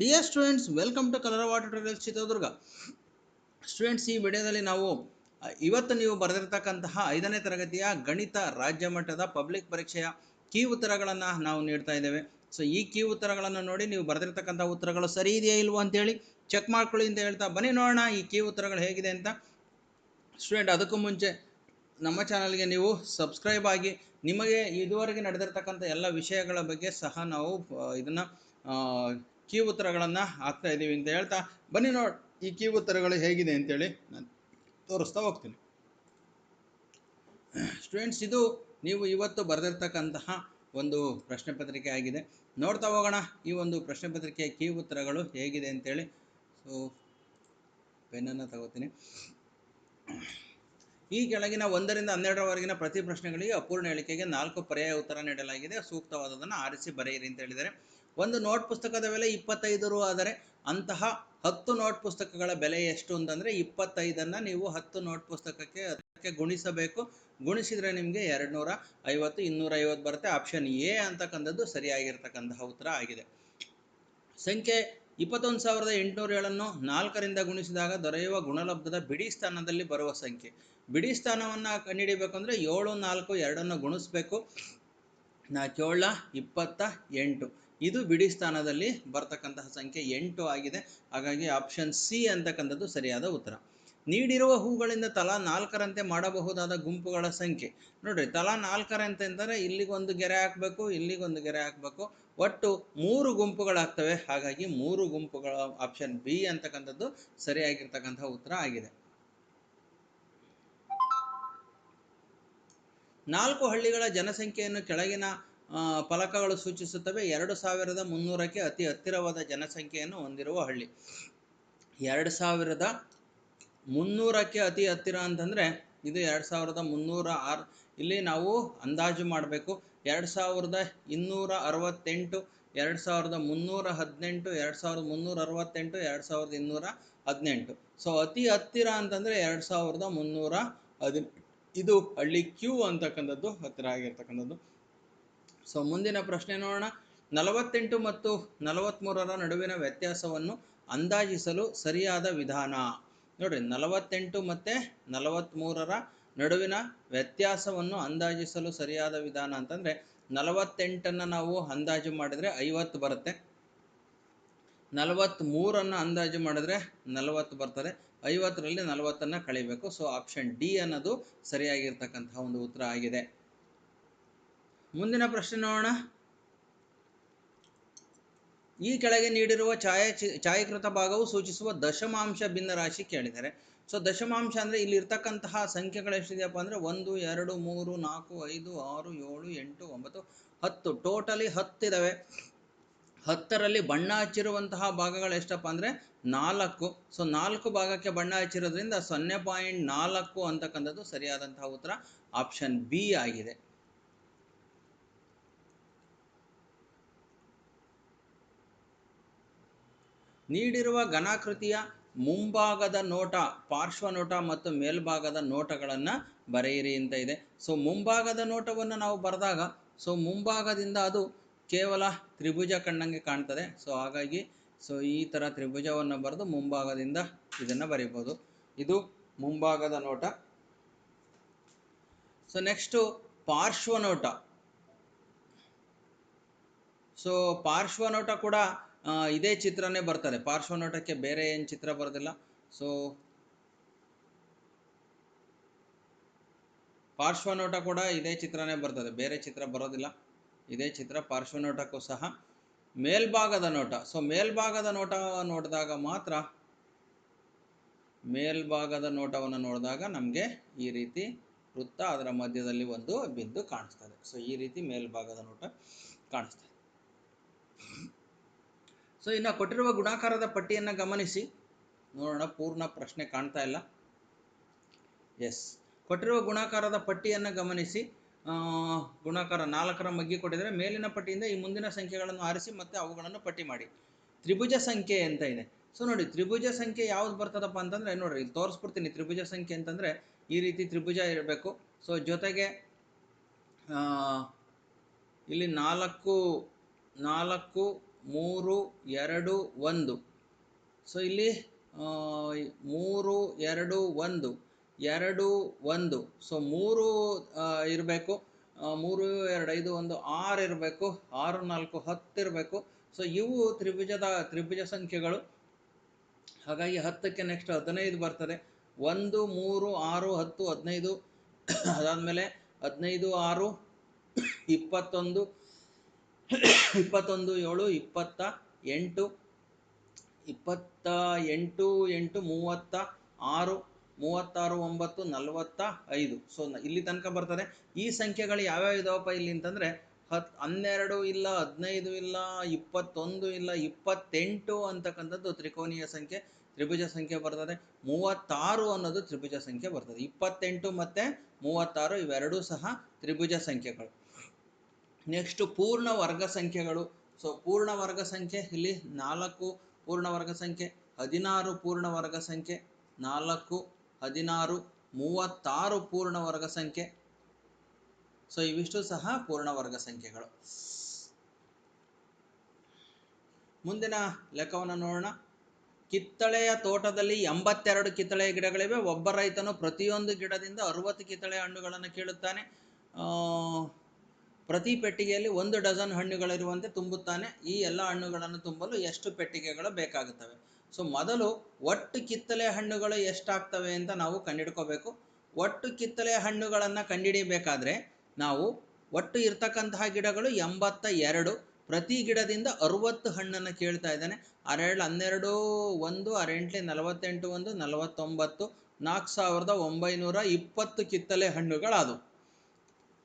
Dear students welcome to colour water trails Chitradurga students ಈ ವಿಡಿಯೋದಲ್ಲಿ ನಾವು ಇವತ್ತು ನೀವು ಬರೆದಿರ್ತಕ್ಕಂತಹ ಐದನೇ ತರಗತಿಯ ಗಣಿತ ರಾಜ್ಯ ಮಟ್ಟದ ಪಬ್ಲಿಕ್ ಪರೀಕ್ಷೆಯ ಕೀ ಉತ್ತರಗಳನ್ನು ನಾವು ನೀಡ್ತಾ ಇದ್ದೇವೆ. ಸೊ ಈ ಕೀ ಉತ್ತರಗಳನ್ನು ನೋಡಿ ನೀವು ಬರೆದಿರ್ತಕ್ಕಂಥ ಉತ್ತರಗಳು ಸರಿ ಇದೆಯಾ ಇಲ್ವೋ ಅಂತೇಳಿ ಚೆಕ್ ಮಾಡ್ಕೊಳ್ಳಿ ಅಂತ ಹೇಳ್ತಾ ಬನ್ನಿ ನೋಡೋಣ ಈ ಕೀ ಉತ್ತರಗಳು ಹೇಗಿದೆ ಅಂತ. ಸ್ಟೂಡೆಂಟ್ ಅದಕ್ಕೂ ಮುಂಚೆ ನಮ್ಮ ಚಾನಲ್ಗೆ ನೀವು ಸಬ್ಸ್ಕ್ರೈಬ್ ಆಗಿ ನಿಮಗೆ ಇದುವರೆಗೆ ನಡೆದಿರ್ತಕ್ಕಂಥ ಎಲ್ಲ ವಿಷಯಗಳ ಬಗ್ಗೆ ಸಹ ನಾವು ಇದನ್ನು ಕೀ ಉತ್ತರಗಳನ್ನು ಹಾಕ್ತಾ ಇದ್ದೀವಿ ಅಂತ ಹೇಳ್ತಾ, ಬನ್ನಿ ನೋಡಿ ಈ ಕೀ ಉತ್ತರಗಳು ಹೇಗಿದೆ ಅಂತೇಳಿ ನಾನು ತೋರಿಸ್ತಾ ಹೋಗ್ತೀನಿ. ಸ್ಟೂಡೆಂಟ್ಸ್ ಇದು ನೀವು ಇವತ್ತು ಬರೆದಿರ್ತಕ್ಕಂತಹ ಒಂದು ಪ್ರಶ್ನೆ ಪತ್ರಿಕೆ ಆಗಿದೆ. ನೋಡ್ತಾ ಹೋಗೋಣ ಈ ಒಂದು ಪ್ರಶ್ನೆ ಪತ್ರಿಕೆಯ ಕೀ ಉತ್ತರಗಳು ಹೇಗಿದೆ ಅಂತೇಳಿ. ಸೊ ಪೆನ್ನನ್ನು ತಗೋತೀನಿ. ಈ ಕೆಳಗಿನ ಒಂದರಿಂದ ಹನ್ನೆರಡರವರೆಗಿನ ಪ್ರತಿ ಪ್ರಶ್ನೆಗಳಿಗೆ ಅಪೂರ್ಣ ಹೇಳಿಕೆಗೆ ನಾಲ್ಕು ಪರ್ಯಾಯ ಉತ್ತರ ನೀಡಲಾಗಿದೆ. ಸೂಕ್ತವಾದದನ್ನು ಆರಿಸಿ ಬರೆಯಿರಿ ಅಂತ ಹೇಳಿದ್ದಾರೆ. ಒಂದು ನೋಟ್ ಪುಸ್ತಕದ ಬೆಲೆ ಇಪ್ಪತ್ತೈದು ರು ಆದರೆ ಅಂತಹ ಹತ್ತು ನೋಟ್ ಪುಸ್ತಕಗಳ ಬೆಲೆ ಎಷ್ಟು ಅಂತಂದರೆ ಇಪ್ಪತ್ತೈದನ್ನು ನೀವು ಹತ್ತು ನೋಟ್ ಪುಸ್ತಕಕ್ಕೆ ಅದಕ್ಕೆ ಗುಣಿಸಬೇಕು. ಗುಣಿಸಿದರೆ ನಿಮಗೆ ಎರಡು ನೂರ ಐವತ್ತು, ಇನ್ನೂರ ಐವತ್ತು ಬರುತ್ತೆ. ಆಪ್ಷನ್ ಎ ಅಂತಕ್ಕಂಥದ್ದು ಸರಿಯಾಗಿರ್ತಕ್ಕಂತಹ ಉತ್ತರ ಆಗಿದೆ. ಸಂಖ್ಯೆ ಇಪ್ಪತ್ತೊಂದು ಸಾವಿರದ ಎಂಟುನೂರ ಏಳನ್ನು ನಾಲ್ಕರಿಂದ ಗುಣಿಸಿದಾಗ ದೊರೆಯುವ ಗುಣಲಬ್ಧದ ಬಿಡಿ ಸ್ಥಾನದಲ್ಲಿ ಬರುವ ಸಂಖ್ಯೆ. ಬಿಡಿ ಸ್ಥಾನವನ್ನು ಕಂಡುಹಿಡಿಬೇಕು ಅಂದರೆ ಏಳು, ನಾಲ್ಕು, ಎರಡನ್ನು ಗುಣಿಸ್ಬೇಕು. ನಾಲ್ಕೇಳ ಇಪ್ಪತ್ತ ಎಂಟು. ಇದು ಬಿಡಿ ಸ್ಥಾನದಲ್ಲಿ ಬರ್ತಕ್ಕಂತಹ ಸಂಖ್ಯೆ ಎಂಟು ಆಗಿದೆ. ಹಾಗಾಗಿ ಆಪ್ಷನ್ ಸಿ ಅಂತಕ್ಕಂಥದ್ದು ಸರಿಯಾದ ಉತ್ತರ. ನೀಡಿರುವ ಹೂಗಳಿಂದ ತಲಾ ನಾಲ್ಕರಂತೆ ಮಾಡಬಹುದಾದ ಗುಂಪುಗಳ ಸಂಖ್ಯೆ. ನೋಡ್ರಿ, ತಲಾ ನಾಲ್ಕರಂತೆ ಅಂದರೆ ಇಲ್ಲಿಗೊಂದು ಗೆರೆ ಹಾಕಬೇಕು, ಇಲ್ಲಿಗೊಂದು ಗೆರೆ ಹಾಕಬೇಕು. ಒಟ್ಟು ಮೂರು ಗುಂಪುಗಳಾಗ್ತವೆ ಹಾಗಾಗಿ ಮೂರು ಗುಂಪುಗಳ ಆಪ್ಷನ್ ಬಿ ಅಂತಕ್ಕಂಥದ್ದು ಸರಿಯಾಗಿರ್ತಕ್ಕಂತಹ ಉತ್ತರ ಆಗಿದೆ. ನಾಲ್ಕು ಹಳ್ಳಿಗಳ ಜನಸಂಖ್ಯೆಯನ್ನು ಕೆಳಗಿನ ಫಲಕಗಳು ಸೂಚಿಸುತ್ತವೆ. ಎರಡು ಸಾವಿರದ ಮುನ್ನೂರಕ್ಕೆ ಅತಿ ಹತ್ತಿರವಾದ ಜನಸಂಖ್ಯೆಯನ್ನು ಹೊಂದಿರುವ ಹಳ್ಳಿ. ಎರಡು ಸಾವಿರದ ಮುನ್ನೂರಕ್ಕೆ ಅತಿ ಹತ್ತಿರ ಅಂತಂದರೆ, ಇದು ಎರಡು ಸಾವಿರದ ಮುನ್ನೂರ ಆರು, ಇಲ್ಲಿ ನಾವು ಅಂದಾಜು ಮಾಡಬೇಕು. ಎರಡು ಸಾವಿರದ ಇನ್ನೂರ ಅರವತ್ತೆಂಟು, ಎರಡು ಸಾವಿರದ ಮುನ್ನೂರ ಹದಿನೆಂಟು, ಎರಡು ಸಾವಿರದ ಮುನ್ನೂರ ಅರವತ್ತೆಂಟು, ಎರಡು ಸಾವಿರದ ಇನ್ನೂರ ಹದಿನೆಂಟು. ಸೊ ಅತಿ ಹತ್ತಿರ ಅಂತಂದರೆ ಎರಡು ಸಾವಿರದ ಮುನ್ನೂರ ಹದಿನೆಂಟು ಇದು ಹಳ್ಳಿ ಕ್ಯೂ ಅಂತಕ್ಕಂಥದ್ದು, ಹತ್ತಿರ ಆಗಿರ್ತಕ್ಕಂಥದ್ದು. ಸೊ ಮುಂದಿನ ಪ್ರಶ್ನೆ ನೋಡೋಣ. ನಲವತ್ತೆಂಟು ಮತ್ತು ನಲವತ್ತ್ಮೂರರ ನಡುವಿನ ವ್ಯತ್ಯಾಸವನ್ನು ಅಂದಾಜಿಸಲು ಸರಿಯಾದ ವಿಧಾನ. ನೋಡಿರಿ, ನಲವತ್ತೆಂಟು ಮತ್ತು ನಲವತ್ತ್ಮೂರರ ನಡುವಿನ ವ್ಯತ್ಯಾಸವನ್ನು ಅಂದಾಜಿಸಲು ಸರಿಯಾದ ವಿಧಾನ ಅಂತಂದರೆ, ನಲವತ್ತೆಂಟನ್ನು ನಾವು ಅಂದಾಜು ಮಾಡಿದರೆ ಐವತ್ತು ಬರುತ್ತೆ. ನಲವತ್ತ್ಮೂರನ್ನು ಅಂದಾಜು ಮಾಡಿದ್ರೆ ನಲವತ್ತು ಬರ್ತದೆ. ಐವತ್ತರಲ್ಲಿ ನಲವತ್ತನ್ನು ಕಳಿಬೇಕು. ಸೊ ಆಪ್ಷನ್ ಡಿ ಅನ್ನೋದು ಸರಿಯಾಗಿರ್ತಕ್ಕಂತಹ ಒಂದು ಉತ್ತರ ಆಗಿದೆ. ಮುಂದಿನ ಪ್ರಶ್ನೆ ನೋಡೋಣ. ಈ ಕೆಳಗೆ ನೀಡಿರುವ ಛಾಯಾ ಛಾಯಾಕೃತ ಭಾಗವು ಸೂಚಿಸುವ ದಶಮಾಂಶ ಭಿನ್ನರಾಶಿ ಕೇಳಿದ್ದಾರೆ ಸೊ, ದಶಮಾಂಶ ಅಂದರೆ ಇಲ್ಲಿ ಇರ್ತಕ್ಕಂತಹ ಸಂಖ್ಯೆಗಳು ಎಷ್ಟಿದೆಯಪ್ಪ ಅಂದರೆ ಒಂದು, ಎರಡು, ಮೂರು, ನಾಲ್ಕು, ಐದು, ಆರು, ಏಳು, ಎಂಟು, ಒಂಬತ್ತು, ಹತ್ತು. ಟೋಟಲಿ ಹತ್ತಿದ್ದಾವೆ ಹತ್ತರಲ್ಲಿ ಬಣ್ಣ ಹಚ್ಚಿರುವಂತಹ ಭಾಗಗಳು ಎಷ್ಟಪ್ಪ ಅಂದರೆ ನಾಲ್ಕು. ಸೊ, ನಾಲ್ಕು ಭಾಗಕ್ಕೆ ಬಣ್ಣ ಹಚ್ಚಿರೋದ್ರಿಂದ ಸೊನ್ನೆ ಪಾಯಿಂಟ್ ನಾಲ್ಕು ಅಂತಕ್ಕಂಥದ್ದು ಸರಿಯಾದಂತಹ ಉತ್ತರ ಆಪ್ಷನ್ ಬಿ ಆಗಿದೆ. ನೀಡಿರುವ ಘನಾಕೃತಿಯ ಮುಂಭಾಗದ ನೋಟ, ಪಾರ್ಶ್ವ ನೋಟ ಮತ್ತು ಮೇಲ್ಭಾಗದ ನೋಟಗಳನ್ನು ಬರೆಯಿರಿ ಅಂತ ಇದೆ. ಸೊ ಮುಂಭಾಗದ ನೋಟವನ್ನು ನಾವು ಬರೆದಾಗ ಸೊ ಮುಂಭಾಗದಿಂದ ಅದು ಕೇವಲ ತ್ರಿಭುಜ ಕಂಡಂಗೆ ಕಾಣ್ತದೆ. ಸೊ ಹಾಗಾಗಿ ಸೊ ಈ ಥರ ತ್ರಿಭುಜವನ್ನು ಬರೆದು ಮುಂಭಾಗದಿಂದ ಇದನ್ನು ಬರೀಬೋದು. ಇದು ಮುಂಭಾಗದ ನೋಟ. ಸೊ ನೆಕ್ಸ್ಟು ಪಾರ್ಶ್ವನೋಟ ಸೊ ಪಾರ್ಶ್ವನೋಟ ಕೂಡ ಇದೇ ಚಿತ್ರನೇ ಬರ್ತದೆ. ಪಾರ್ಶ್ವನೋಟಕ್ಕೆ ಬೇರೆ ಏನು ಚಿತ್ರ ಬರೋದಿಲ್ಲ. ಸೊ ಪಾರ್ಶ್ವನೋಟ ಕೂಡ ಇದೇ ಚಿತ್ರನೇ ಬರ್ತದೆ. ಬೇರೆ ಚಿತ್ರ ಬರೋದಿಲ್ಲ. ಇದೇ ಚಿತ್ರ ಪಾರ್ಶ್ವನೋಟಕ್ಕೂ ಸಹ. ಮೇಲ್ಭಾಗದ ನೋಟ. ಸೊ ಮೇಲ್ಭಾಗದ ನೋಟ ನೋಡಿದಾಗ ಮಾತ್ರ ಮೇಲ್ಭಾಗದ ನೋಟವನ್ನು ನೋಡಿದಾಗ ನಮಗೆ ಈ ರೀತಿ ವೃತ್ತ ಅದರ ಮಧ್ಯದಲ್ಲಿ ಒಂದು ಬಿಂದು ಕಾಣಿಸ್ತದೆ. ಸೊ ಈ ರೀತಿ ಮೇಲ್ಭಾಗದ ನೋಟ ಕಾಣಿಸ್ತದೆ. ಸೊ ಇನ್ನು ಕೊಟ್ಟಿರುವ ಗುಣಾಕಾರದ ಪಟ್ಟಿಯನ್ನು ಗಮನಿಸಿ. ನೋಡೋಣ, ಪೂರ್ಣ ಪ್ರಶ್ನೆ ಕಾಣ್ತಾ ಇಲ್ಲ. ಎಸ್ ಕೊಟ್ಟಿರುವ ಗುಣಾಕಾರದ ಪಟ್ಟಿಯನ್ನು ಗಮನಿಸಿ. ಗುಣಾಕಾರ ನಾಲ್ಕರ ಮಗ್ಗಿ ಕೊಟ್ಟಿದ್ರೆ ಮೇಲಿನ ಪಟ್ಟಿಯಿಂದ ಈ ಮುಂದಿನ ಸಂಖ್ಯೆಗಳನ್ನು ಆರಿಸಿ ಮತ್ತು ಅವುಗಳನ್ನು ಪಟ್ಟಿ ಮಾಡಿ. ತ್ರಿಭುಜ ಸಂಖ್ಯೆ ಅಂತ ಇದೆ. ಸೊ ನೋಡಿ, ತ್ರಿಭುಜ ಸಂಖ್ಯೆ ಯಾವ್ದು ಬರ್ತದಪ್ಪ ಅಂತಂದರೆ, ನೋಡಿರಿ, ಇಲ್ಲಿ ತೋರಿಸ್ಬಿಡ್ತೀನಿ. ತ್ರಿಭುಜ ಸಂಖ್ಯೆ ಅಂತಂದರೆ ಈ ರೀತಿ ತ್ರಿಭುಜ ಇರಬೇಕು. ಸೊ ಜೊತೆಗೆ ಇಲ್ಲಿ ನಾಲ್ಕು ನಾಲ್ಕು ಮೂರು, ಎರಡು, ಒಂದು. ಸೊ ಇಲ್ಲಿ ಮೂರು, ಎರಡು, ಒಂದು. ಎರಡು, ಒಂದು. ಸೊ ಮೂರು ಇರಬೇಕು. ಮೂರು, ಎರಡು, ಐದು, ಒಂದು, ಆರು ಇರಬೇಕು. ಆರು, ನಾಲ್ಕು, ಹತ್ತು ಇರಬೇಕು. ಸೊ ಇವು ತ್ರಿಭುಜದ, ತ್ರಿಭುಜ ಸಂಖ್ಯೆಗಳು. ಹಾಗಾಗಿ ಹತ್ತಕ್ಕೆ ನೆಕ್ಸ್ಟ್ ಹದಿನೈದು ಬರ್ತದೆ. ಒಂದು, ಮೂರು, ಆರು, ಹತ್ತು, ಹದಿನೈದು. ಅದಾದಮೇಲೆ ಹದಿನೈದು, ಆರು, ಇಪ್ಪತ್ತೊಂದು ಇಪ್ಪತ್ತೊಂದು, ಏಳು, ಇಪ್ಪತ್ತ, ಎಂಟು ಇಪ್ಪತ್ತ ಎಂಟು ಎಂಟು, ಮೂವತ್ತ, ಆರು, ಮೂವತ್ತಾರು, ಒಂಬತ್ತು, ನಲವತ್ತ ಐದು. ಸೊ ಇಲ್ಲಿ ತನಕ ಬರ್ತದೆ. ಈ ಸಂಖ್ಯೆಗಳು ಯಾವ್ಯಾವ ಇದಾವಪ್ಪ ಇಲ್ಲಿ ಅಂತಂದರೆ, ಹತ್, ಹನ್ನೆರಡು ಇಲ್ಲ, ಹದಿನೈದು ಇಲ್ಲ, ಇಪ್ಪತ್ತೊಂದು ಇಲ್ಲ, ಇಪ್ಪತ್ತೆಂಟು ಅಂತಕ್ಕಂಥದ್ದು ತ್ರಿಕೋನೀಯ ಸಂಖ್ಯೆ, ತ್ರಿಭುಜ ಸಂಖ್ಯೆ ಬರ್ತದೆ. ಮೂವತ್ತಾರು ಅನ್ನೋದು ತ್ರಿಭುಜ ಸಂಖ್ಯೆ ಬರ್ತದೆ. ಇಪ್ಪತ್ತೆಂಟು ಮತ್ತು ಮೂವತ್ತಾರು ಇವೆರಡೂ ಸಹ ತ್ರಿಭುಜ ಸಂಖ್ಯೆಗಳು. ನೆಕ್ಸ್ಟ್ ಪೂರ್ಣ ವರ್ಗ ಸಂಖ್ಯೆಗಳು. ಸೊ ಪೂರ್ಣ ವರ್ಗ ಸಂಖ್ಯೆ, ಇಲ್ಲಿ ನಾಲ್ಕು ಪೂರ್ಣ ವರ್ಗ ಸಂಖ್ಯೆ, ಹದಿನಾರು ಪೂರ್ಣ ವರ್ಗ ಸಂಖ್ಯೆ, ನಾಲ್ಕು, ಹದಿನಾರು, ಮೂವತ್ತಾರು ಪೂರ್ಣ ವರ್ಗ ಸಂಖ್ಯೆ. ಸೊ ಇವಿಷ್ಟು ಸಹ ಪೂರ್ಣ ವರ್ಗ ಸಂಖ್ಯೆಗಳು. ಮುಂದಿನ ಲೆಕ್ಕವನ್ನು ನೋಡೋಣ. ಕಿತ್ತಳೆಯ ತೋಟದಲ್ಲಿ ಎಂಬತ್ತೆರಡು ಕಿತ್ತಳೆ ಗಿಡಗಳಿವೆ. ಒಬ್ಬ ರೈತನು ಪ್ರತಿಯೊಂದು ಗಿಡದಿಂದ ಅರುವತ್ತು ಕಿತ್ತಳೆ ಹಣ್ಣುಗಳನ್ನು ಕೀಳುತ್ತಾನೆ. ಪ್ರತಿ ಪೆಟ್ಟಿಗೆಯಲ್ಲಿ ಒಂದು ಡಜನ್ ಹಣ್ಣುಗಳಿರುವಂತೆ ತುಂಬುತ್ತಾನೆ. ಈ ಎಲ್ಲ ಹಣ್ಣುಗಳನ್ನು ತುಂಬಲು ಎಷ್ಟು ಪೆಟ್ಟಿಗೆಗಳು ಬೇಕಾಗುತ್ತವೆ? ಸೊ, ಮೊದಲು ಒಟ್ಟು ಕಿತ್ತಲೆ ಹಣ್ಣುಗಳು ಎಷ್ಟಾಗ್ತವೆ ಅಂತ ನಾವು ಕಂಡಿಡ್ಕೋಬೇಕು ಒಟ್ಟು ಕಿತ್ತಲೆ ಹಣ್ಣುಗಳನ್ನು ಕಂಡುಹಿಡಿಯಬೇಕಾದ್ರೆ ನಾವು ಒಟ್ಟು ಇರ್ತಕ್ಕಂತಹ ಗಿಡಗಳು ಎಂಬತ್ತ ಎರಡು ಪ್ರತಿ ಗಿಡದಿಂದ ಅರುವತ್ತು ಹಣ್ಣನ್ನು ಕೇಳ್ತಾ ಇದ್ದಾನೆ. ಅರೆಳು ಹನ್ನೆರಡು, ಒಂದು, ಅರೆಂಟ್ಲಿ, ನಲವತ್ತೆಂಟು, ಒಂದು, ನಲವತ್ತೊಂಬತ್ತು, ನಾಲ್ಕು ಸಾವಿರದ ಒಂಬೈನೂರ ಇಪ್ಪತ್ತು ಕಿತ್ತಲೆ ಹಣ್ಣುಗಳಾದವು.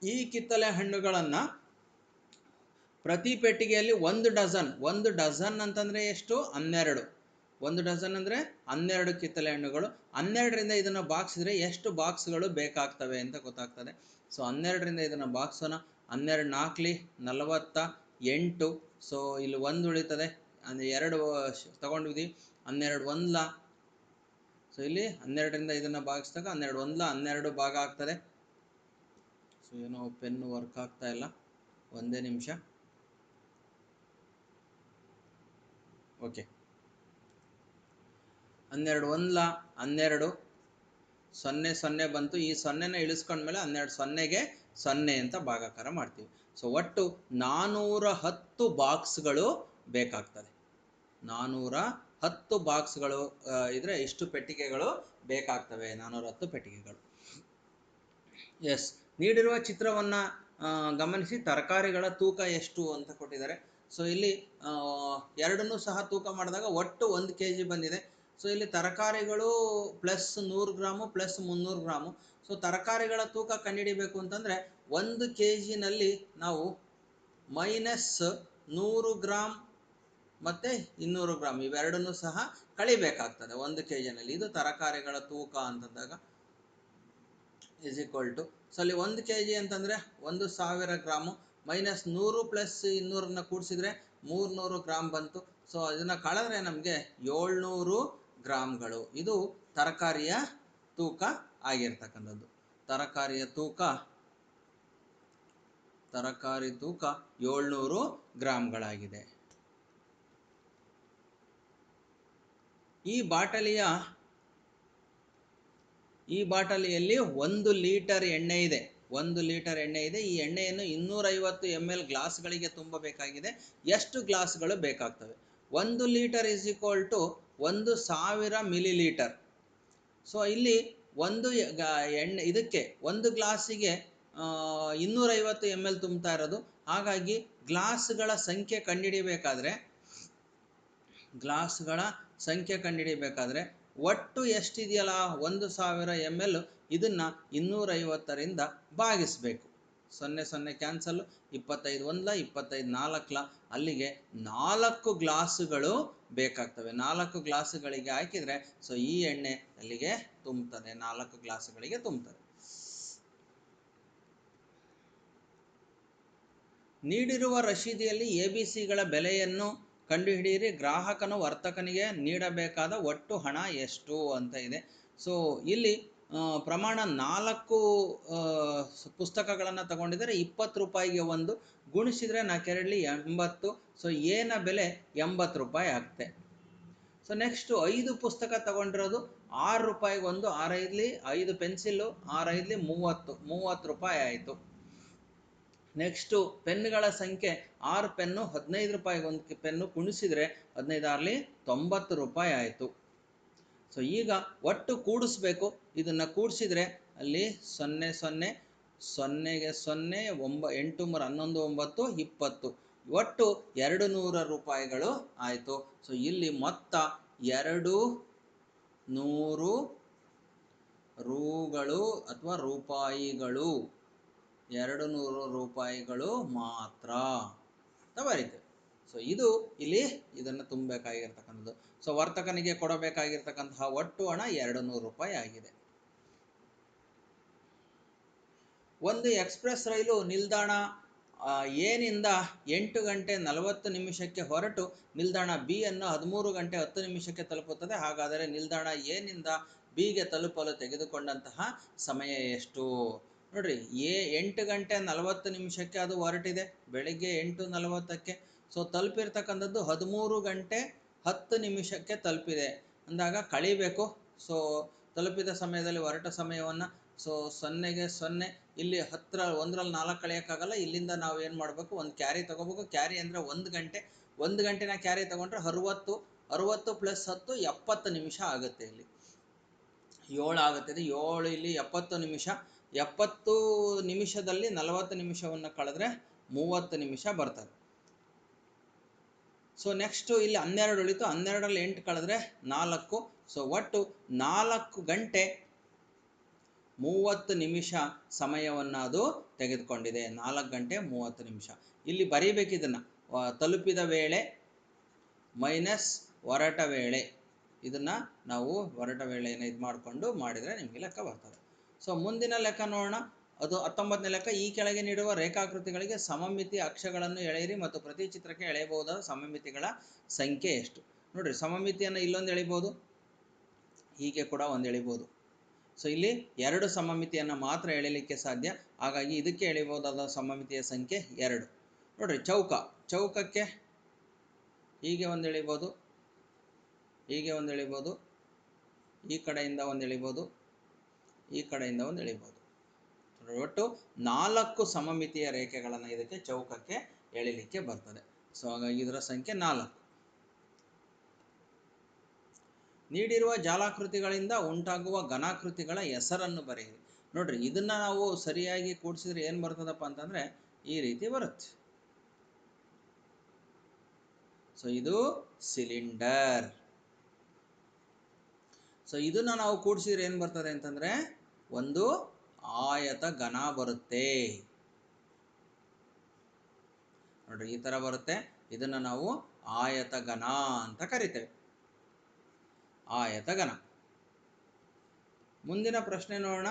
ಈ ಕಿತ್ತಳೆ ಹಣ್ಣುಗಳನ್ನು ಪ್ರತಿ ಪೆಟ್ಟಿಗೆಯಲ್ಲಿ ಒಂದು ಡಜನ್ ಒಂದು ಡಜನ್ ಅಂತಂದರೆ ಎಷ್ಟು? ಹನ್ನೆರಡು. ಒಂದು ಡಜನ್ ಅಂದರೆ ಹನ್ನೆರಡು ಕಿತ್ತಳೆ ಹಣ್ಣುಗಳು. ಹನ್ನೆರಡರಿಂದ ಇದನ್ನು ಬಾಕ್ಸಿದ್ರೆ ಎಷ್ಟು ಬಾಕ್ಸ್ಗಳು ಬೇಕಾಗ್ತವೆ ಅಂತ ಗೊತ್ತಾಗ್ತದೆ. ಸೊ ಹನ್ನೆರಡರಿಂದ ಇದನ್ನು ಬಾಕ್ಸೋಣ. ಹನ್ನೆರಡು ನಾಲ್ಕಲಿ ನಲವತ್ತ ಎಂಟು. ಸೊ ಇಲ್ಲಿ ಒಂದು ಉಳಿತದೆ. ಅಂದರೆ ಎರಡು ತಗೊಂಡಿದ್ವಿ ಹನ್ನೆರಡು ಒಂದ್ಲ. ಸೊ ಇಲ್ಲಿ ಹನ್ನೆರಡರಿಂದ ಇದನ್ನು ಭಾಗಿಸಿದಾಗ ಹನ್ನೆರಡು ಒಂದ್ಲ, ಹನ್ನೆರಡು ಭಾಗ ಆಗ್ತದೆ. ಸೊ ಏನೋ ಪೆನ್ ವರ್ಕ್ ಆಗ್ತಾ ಇಲ್ಲ. ಒಂದೇ ನಿಮಿಷ. ಓಕೆ ಹನ್ನೆರಡು ಒಂದ್ಲ, ಹನ್ನೆರಡು ಸೊನ್ನೆ ಸೊನ್ನೆ ಬಂತು. ಈ ಸೊನ್ನೆನ ಇಳಿಸ್ಕೊಂಡ್ಮೇಲೆ ಹನ್ನೆರಡು ಸೊನ್ನೆಗೆ ಸೊನ್ನೆ ಅಂತ ಭಾಗಾಕಾರ ಮಾಡ್ತೀವಿ. ಸೊ ಒಟ್ಟು ನಾನೂರ ಹತ್ತು ಬಾಕ್ಸ್ಗಳು ಬೇಕಾಗ್ತದೆ. ನಾನೂರ ಹತ್ತು ಬಾಕ್ಸ್ಗಳು ಇದ್ರೆ ಇಷ್ಟು ಪೆಟ್ಟಿಗೆಗಳು ಬೇಕಾಗ್ತವೆ. ನಾನ್ನೂರ ಹತ್ತು ಪೆಟ್ಟಿಗೆಗಳು. ಎಸ್ ನೀಡಿರುವ ಚಿತ್ರವನ್ನು ಗಮನಿಸಿ, ತರಕಾರಿಗಳ ತೂಕ ಎಷ್ಟು ಅಂತ ಕೊಟ್ಟಿದ್ದಾರೆ. ಸೊ ಇಲ್ಲಿ ಎರಡನ್ನೂ ಸಹ ತೂಕ ಮಾಡಿದಾಗ ಒಟ್ಟು ಒಂದು ಕೆ ಜಿ ಬಂದಿದೆ. ಸೊ ಇಲ್ಲಿ ತರಕಾರಿಗಳು ಪ್ಲಸ್ ನೂರು ಗ್ರಾಮು ಪ್ಲಸ್ ಮುನ್ನೂರು ಗ್ರಾಮು. ಸೊ ತರಕಾರಿಗಳ ತೂಕ ಕಂಡುಹಿಡಿಬೇಕು ಅಂತಂದರೆ, ಒಂದು ಕೆ ಜಿನಲ್ಲಿ ನಾವು ಮೈನಸ್ ನೂರು ಗ್ರಾಮ್ ಮತ್ತು ಇನ್ನೂರು ಗ್ರಾಮ್ ಇವೆರಡನ್ನೂ ಸಹ ಕಳಿಬೇಕಾಗ್ತದೆ, ಒಂದು ಕೆ ಜಿನಲ್ಲಿ ಇದು ತರಕಾರಿಗಳ ತೂಕ ಅಂತಂದಾಗ ಇಸ್ ಈಕ್ವಲ್ ಟು ಸೊ ಅಲ್ಲಿ ಒಂದು ಕೆ ಜಿ ಅಂತಂದರೆ ಒಂದು ಸಾವಿರ ಗ್ರಾಮು. ಮೈನಸ್ ನೂರು ಪ್ಲಸ್ ಇನ್ನೂರನ್ನ ಕೂಡಿಸಿದ್ರೆ ಮೂರುನೂರು ಗ್ರಾಮ್ ಬಂತು. ಸೊ ಅದನ್ನು ಕಳೆದ್ರೆ ನಮಗೆ ಏಳ್ನೂರು ಗ್ರಾಮ್ಗಳು. ಇದು ತರಕಾರಿಯ ತೂಕ ಆಗಿರ್ತಕ್ಕಂಥದ್ದು. ತರಕಾರಿಯ ತೂಕ, ತರಕಾರಿ ತೂಕ ಏಳ್ನೂರು ಗ್ರಾಮ್ಗಳಾಗಿದೆ. ಈ ಬಾಟಲಿಯ ಈ ಬಾಟಲಿಯಲ್ಲಿ ಒಂದು ಲೀಟರ್ ಎಣ್ಣೆ ಇದೆ. ಒಂದು ಲೀಟರ್ ಎಣ್ಣೆ ಇದೆ. ಈ ಎಣ್ಣೆಯನ್ನು ಇನ್ನೂರೈವತ್ತು ಎಂ ಎಲ್ ಗ್ಲಾಸ್ಗಳಿಗೆ ತುಂಬಬೇಕಾಗಿದೆ. ಎಷ್ಟು ಗ್ಲಾಸ್ಗಳು ಬೇಕಾಗ್ತವೆ? ಒಂದು ಲೀಟರ್ ಇಸ್ ಈಕ್ವಲ್ ಟು ಒಂದು ಸಾವಿರ ಮಿಲಿ ಲೀಟರ್ ಸೊ ಇಲ್ಲಿ ಒಂದು ಎಣ್ಣೆ, ಇದಕ್ಕೆ ಒಂದು ಗ್ಲಾಸಿಗೆ ಇನ್ನೂರೈವತ್ತು ಎಂ ಎಲ್ ತುಂಬ್ತಾ ಇರೋದು. ಹಾಗಾಗಿ ಗ್ಲಾಸ್ಗಳ ಸಂಖ್ಯೆ ಕಂಡುಹಿಡಿಬೇಕಾದ್ರೆ, ಗ್ಲಾಸ್ಗಳ ಸಂಖ್ಯೆ ಕಂಡುಹಿಡಿಬೇಕಾದ್ರೆ ಒಟ್ಟು ಎಷ್ಟಿದೆಯಲ್ಲ? ಒಂದು ಸಾವಿರ ಎಂ ಎಲ್ ಇದನ್ನು ಇನ್ನೂರೈವತ್ತರಿಂದ ಭಾಗಿಸಬೇಕು. ಸೊನ್ನೆ ಸೊನ್ನೆ ಕ್ಯಾನ್ಸಲ್ ಇಪ್ಪತ್ತೈದು ಒಂದ್ಲ, ಇಪ್ಪತ್ತೈದು ನಾಲ್ಕಲ. ಅಲ್ಲಿಗೆ ನಾಲ್ಕು ಗ್ಲಾಸುಗಳು ಬೇಕಾಗ್ತವೆ. ನಾಲ್ಕು ಗ್ಲಾಸುಗಳಿಗೆ ಹಾಕಿದರೆ ಸೊ ಈ ಎಣ್ಣೆ ಅಲ್ಲಿಗೆ ತುಂಬುತ್ತದೆ ನಾಲ್ಕು ಗ್ಲಾಸುಗಳಿಗೆ ತುಂಬುತ್ತದೆ ನೀಡಿರುವ ರಶೀದಿಯಲ್ಲಿ ಎ ಬಿ ಸಿಗಳ ಬೆಲೆಯನ್ನು ಕಂಡುಹಿಡಿಯಿರಿ, ಗ್ರಾಹಕನು ವರ್ತಕನಿಗೆ ನೀಡಬೇಕಾದ ಒಟ್ಟು ಹಣ ಎಷ್ಟು ಅಂತ ಇದೆ. ಸೊ ಇಲ್ಲಿ ಪ್ರಮಾಣ ನಾಲ್ಕು ಪುಸ್ತಕಗಳನ್ನು ತಗೊಂಡಿದ್ದರೆ. ಇಪ್ಪತ್ತು ರೂಪಾಯಿಗೆ ಒಂದು. ಗುಣಿಸಿದರೆ ನಾ ಕೆರಳಿ ಎಂಬತ್ತು. ಸೊ ಏನ ಬೆಲೆ? ಎಂಬತ್ತು ರೂಪಾಯಿ ಆಗುತ್ತೆ. ಸೊ ನೆಕ್ಸ್ಟು ಐದು ಪುಸ್ತಕ ತಗೊಂಡಿರೋದು. ಆರು ರೂಪಾಯಿಗೆ ಒಂದು ಆರೈದ್ಲಿ ಐದು ಪೆನ್ಸಿಲ್ಲು ಆರೈದ್ಲಿ ಮೂವತ್ತು. ಮೂವತ್ತು ರೂಪಾಯಿ ಆಯಿತು. ನೆಕ್ಸ್ಟು ಪೆನ್ಗಳ ಸಂಖ್ಯೆ ಆರು ಪೆನ್ನು, ಹದಿನೈದು ರೂಪಾಯಿಗೆ ಒಂದು ಪೆನ್ನು ಕುಣಿಸಿದರೆ ಹದಿನೈದು ಆರ್ಲಿ ತೊಂಬತ್ತು ರೂಪಾಯಿ ಆಯಿತು. ಸೊ ಈಗ ಒಟ್ಟು ಕೂಡಿಸ್ಬೇಕು. ಇದನ್ನು ಕೂಡಿಸಿದರೆ ಅಲ್ಲಿ ಸೊನ್ನೆ ಸೊನ್ನೆ, ಸೊನ್ನೆಗೆ ಸೊನ್ನೆ, ಒಂಬ, ಎಂಟು, ಮೂರು, ಹನ್ನೊಂದು, ಒಂಬತ್ತು, ಇಪ್ಪತ್ತು. ಒಟ್ಟು ಎರಡು ನೂರ ರೂಪಾಯಿಗಳು ಆಯಿತು. ಸೊ ಇಲ್ಲಿ ಮೊತ್ತ ಎರಡು ನೂರು ರೂಗಳು ಅಥವಾ ರೂಪಾಯಿಗಳು. ಎರಡು ನೂರು ರೂಪಾಯಿಗಳು ಮಾತ್ರ ಅಂತ ಬರೀತೇವೆ. ಸೊ ಇದು ಇಲ್ಲಿ ಇದನ್ನು ತುಂಬಬೇಕಾಗಿರ್ತಕ್ಕಂಥದ್ದು. ಸೊ ವರ್ತಕನಿಗೆ ಕೊಡಬೇಕಾಗಿರ್ತಕ್ಕಂತಹ ಒಟ್ಟು ಹಣ ಎರಡು ನೂರು ರೂಪಾಯಿ ಆಗಿದೆ. ಒಂದು ಎಕ್ಸ್ಪ್ರೆಸ್ ರೈಲು ನಿಲ್ದಾಣ ಏನಿಂದ ಎಂಟು ಗಂಟೆ ನಲವತ್ತು ನಿಮಿಷಕ್ಕೆ ಹೊರಟು ನಿಲ್ದಾಣ ಬಿ ಅನ್ನು ಹದಿಮೂರು ಗಂಟೆ ಹತ್ತು ನಿಮಿಷಕ್ಕೆ ತಲುಪುತ್ತದೆ. ಹಾಗಾದರೆ ನಿಲ್ದಾಣ ಎನಿಂದ ಬಿಗೆ ತಲುಪಲು ತೆಗೆದುಕೊಂಡಂತಹ ಸಮಯ ಎಷ್ಟು? ನೋಡ್ರಿ ಏ ಎಂಟು ಗಂಟೆ ನಲವತ್ತು ನಿಮಿಷಕ್ಕೆ ಅದು ಹೊರಟಿದೆ, ಬೆಳಿಗ್ಗೆ ಎಂಟು ನಲವತ್ತಕ್ಕೆ. ಸೊ ತಲುಪಿರ್ತಕ್ಕಂಥದ್ದು ಹದಿಮೂರು ಗಂಟೆ ಹತ್ತು ನಿಮಿಷಕ್ಕೆ ತಲುಪಿದೆ. ಅಂದಾಗ ಕಳಿಬೇಕು. ಸೊ ತಲುಪಿದ ಸಮಯದಲ್ಲಿ ಹೊರಟ ಸಮಯವನ್ನು ಸೊ ಸೊನ್ನೆಗೆ ಸೊನ್ನೆ, ಇಲ್ಲಿ ಹತ್ತಿರ ಒಂದರಲ್ಲಿ ನಾಲ್ಕು ಕಳೆಯೋಕ್ಕಾಗಲ್ಲ, ಇಲ್ಲಿಂದ ನಾವು ಏನು ಮಾಡಬೇಕು, ಒಂದು ಕ್ಯಾರಿ ತೊಗೋಬೇಕು. ಕ್ಯಾರಿ ಅಂದರೆ ಒಂದು ಗಂಟೆ, ಒಂದು ಗಂಟೆನ ಕ್ಯಾರಿ ತೊಗೊಂಡ್ರೆ ಅರುವತ್ತು ಅರುವತ್ತು ಪ್ಲಸ್ ಹತ್ತು, ಎಪ್ಪತ್ತು ನಿಮಿಷ ಆಗುತ್ತೆ ಇಲ್ಲಿ. ಏಳು ಆಗುತ್ತೆ ಏಳು ಇಲ್ಲಿ ಎಪ್ಪತ್ತು ನಿಮಿಷ. ಎಪ್ಪತ್ತು ನಿಮಿಷದಲ್ಲಿ ನಲವತ್ತು ನಿಮಿಷವನ್ನು ಕಳೆದ್ರೆ ಮೂವತ್ತು ನಿಮಿಷ ಬರ್ತದೆ. ಸೊ ನೆಕ್ಸ್ಟು ಇಲ್ಲಿ ಹನ್ನೆರಡು ಉಳಿತು. ಹನ್ನೆರಡರಲ್ಲಿ ಎಂಟು ಕಳೆದ್ರೆ ನಾಲ್ಕು. ಸೊ ಒಟ್ಟು ನಾಲ್ಕು ಗಂಟೆ ಮೂವತ್ತು ನಿಮಿಷ ಸಮಯವನ್ನು ಅದು ತೆಗೆದುಕೊಂಡಿದೆ. ನಾಲ್ಕು ಗಂಟೆ ಮೂವತ್ತು ನಿಮಿಷ. ಇಲ್ಲಿ ಬರೀಬೇಕಿದನ್ನು ತಲುಪಿದ ವೇಳೆ ಮೈನಸ್ ಹೊರಟ ವೇಳೆ ಇದನ್ನು ನಾವು ಹೊರಟ ವೇಳೆಯನ್ನು ಇದು ಮಾಡಿಕೊಂಡು ಮಾಡಿದರೆ ನಿಮಗೆ ಲೆಕ್ಕ ಬರ್ತದೆ. ಸೊ ಮುಂದಿನ ಲೆಕ್ಕ ನೋಡೋಣ. ಅದು ಹತ್ತೊಂಬತ್ತನೇ ಲೆಕ್ಕ. ಈ ಕೆಳಗೆ ನೀಡುವ ರೇಖಾಕೃತಿಗಳಿಗೆ ಸಮಮಿತಿ ಅಕ್ಷಗಳನ್ನು ಎಳೆಯಿರಿ ಮತ್ತು ಪ್ರತಿ ಚಿತ್ರಕ್ಕೆ ಎಳೆಯಬಹುದಾದ ಸಮಮಿತಿಗಳ ಸಂಖ್ಯೆ ಎಷ್ಟು? ನೋಡ್ರಿ, ಸಮಮಿತಿಯನ್ನು ಇಲ್ಲೊಂದು ಎಳಿಬೋದು ಹೀಗೆ ಕೂಡ ಒಂದು ಎಳಿಬೋದು ಸೊ ಇಲ್ಲಿ ಎರಡು ಸಮಮಿತಿಯನ್ನು ಮಾತ್ರ ಎಳಿಲಿಕ್ಕೆ ಸಾಧ್ಯ. ಹಾಗಾಗಿ ಇದಕ್ಕೆ ಎಳಿಬಹುದಾದ ಸಮಮಿತಿಯ ಸಂಖ್ಯೆ ಎರಡು. ನೋಡ್ರಿ, ಚೌಕ. ಚೌಕಕ್ಕೆ ಹೀಗೆ ಒಂದು ಎಳಿಬೋದು ಹೀಗೆ ಒಂದು ಎಳಿಬೋದು ಈ ಕಡೆಯಿಂದ ಒಂದು ಎಳಿಬೋದು ಈ ಕಡೆಯಿಂದ ಒಂದು ಎಳಿಬೋದು ಒಟ್ಟು ನಾಲ್ಕು ಸಮಮಿತಿಯ ರೇಖೆಗಳನ್ನು ಇದಕ್ಕೆ ಚೌಕಕ್ಕೆ ಎಳಿಲಿಕ್ಕೆ ಬರ್ತದೆ. ಸೊ ಹಾಗಾಗಿ ಇದರ ಸಂಖ್ಯೆ ನಾಲ್ಕು. ನೀಡಿರುವ ಜಾಲಾಕೃತಿಗಳಿಂದ ಉಂಟಾಗುವ ಘನಾಕೃತಿಗಳ ಹೆಸರನ್ನು ಬರೆಯಿರಿ. ನೋಡ್ರಿ, ಇದನ್ನ ನಾವು ಸರಿಯಾಗಿ ಕೂಡಿಸಿದ್ರೆ ಏನು ಬರ್ತದಪ್ಪ ಅಂತಂದ್ರೆ ಈ ರೀತಿ ಬರುತ್ತೆ. ಸೊ ಇದು ಸಿಲಿಂಡರ್. ಸೊ ಇದನ್ನ ನಾವು ಕೂಡಿಸಿದ್ರೆ ಏನು ಬರ್ತದೆ ಅಂತಂದ್ರೆ ಒಂದು ಆಯತ ಘನ ಬರುತ್ತೆ. ನೋಡ್ರಿ, ಈ ತರ ಬರುತ್ತೆ. ಇದನ್ನ ನಾವು ಆಯತ ಘನ ಅಂತ ಕರಿತೇವೆ. ಆಯತ ಘನ. ಮುಂದಿನ ಪ್ರಶ್ನೆ ನೋಡೋಣ.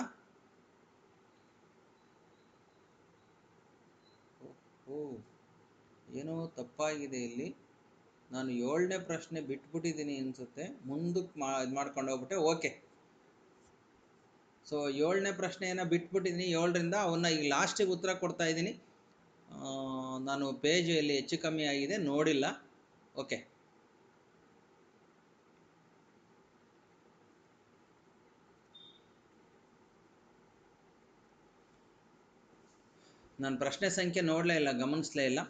ಓ, ಏನೋ ತಪ್ಪಾಗಿದೆ ಇಲ್ಲಿ. ನಾನು ಏಳನೇ ಪ್ರಶ್ನೆ ಬಿಟ್ಬಿಟ್ಟಿದ್ದೀನಿ ಅನ್ಸುತ್ತೆ. ಮುಂದಕ್ಕೆ ಮಾ ಇದು ಮಾಡ್ಕೊಂಡು ಹೋಗ್ಬಿಟ್ಟೆ. ಓಕೆ. ಸೊ ಏಳನೇ ಪ್ರಶ್ನೆಯನ್ನು ಬಿಟ್ಬಿಟ್ಟಿದ್ದೀನಿ ಏಳರಿಂದ ಅವನ್ನ ಈಗ ಲಾಸ್ಟಿಗೆ ಉತ್ತರ ಕೊಡ್ತಾ ಇದ್ದೀನಿ. ನಾನು ಪೇಜ್ ಇಲ್ಲಿ ಹೆಚ್ಚು ಕಮ್ಮಿ ಆಗಿದೆ. ನೋಡಿಲ್ಲ. ಓಕೆ ನಾನು ಪ್ರಶ್ನೆ ಸಂಖ್ಯೆ ನೋಡಲೇ ಇಲ್ಲ, ಗಮನಿಸಲೇ ಇಲ್ಲ.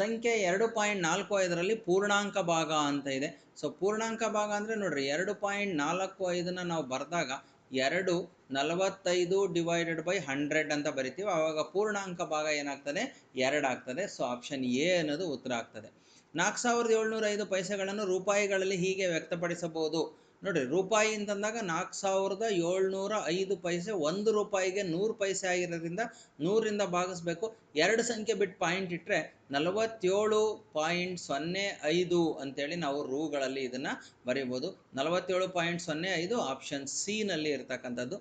ಸಂಖ್ಯೆ ಎರಡು ಪಾಯಿಂಟ್ ನಾಲ್ಕು ಐದರಲ್ಲಿ ಪೂರ್ಣಾಂಕ ಭಾಗ ಅಂತ ಇದೆ. ಸೊ ಪೂರ್ಣಾಂಕ ಭಾಗ ಅಂದರೆ ನೋಡ್ರಿ, ಎರಡು ಪಾಯಿಂಟ್ ನಾಲ್ಕು ಐದನ್ನ ನಾವು ಬರೆದಾಗ ಎರಡು ನಲವತ್ತೈದು ಡಿವೈಡೆಡ್ ಬೈ ಹಂಡ್ರೆಡ್ ಅಂತ ಬರಿತೀವಿ. ಆವಾಗ ಪೂರ್ಣಾಂಕ ಭಾಗ ಏನಾಗ್ತದೆ? ಎರಡಾಗ್ತದೆ ಸೊ ಆಪ್ಷನ್ ಎ ಅನ್ನೋದು ಉತ್ತರ ಆಗ್ತದೆ. ನಾಲ್ಕು ಸಾವಿರದ ಏಳ್ನೂರ ಐದು ಪೈಸೆಗಳನ್ನು ರೂಪಾಯಿಗಳಲ್ಲಿ ಹೀಗೆ ವ್ಯಕ್ತಪಡಿಸಬಹುದು. ನೋಡ್ರಿ ರೂಪಾಯಿ ಅಂತಂದಾಗ ನಾಲ್ಕು ಸಾವಿರದ ಏಳ್ನೂರ ಐದು ಪೈಸೆ, ಒಂದು ರೂಪಾಯಿಗೆ ನೂರು ಪೈಸೆ ಆಗಿರೋದ್ರಿಂದ ನೂರಿಂದ ಭಾಗಿಸ್ಬೇಕು. ಎರಡು ಸಂಖ್ಯೆ ಬಿಟ್ಟು ಪಾಯಿಂಟ್ ಇಟ್ಟರೆ ನಲವತ್ತೇಳು ಪಾಯಿಂಟ್ ಸೊನ್ನೆ ಐದು ಅಂತೇಳಿ ನಾವು ರೂಗಳಲ್ಲಿ ಇದನ್ನು ಬರೀಬೋದು. ನಲವತ್ತೇಳು ಪಾಯಿಂಟ್ ಸೊನ್ನೆ ಐದು ಆಪ್ಷನ್ ಸಿನಲ್ಲಿ ಇರ್ತಕ್ಕಂಥದ್ದು.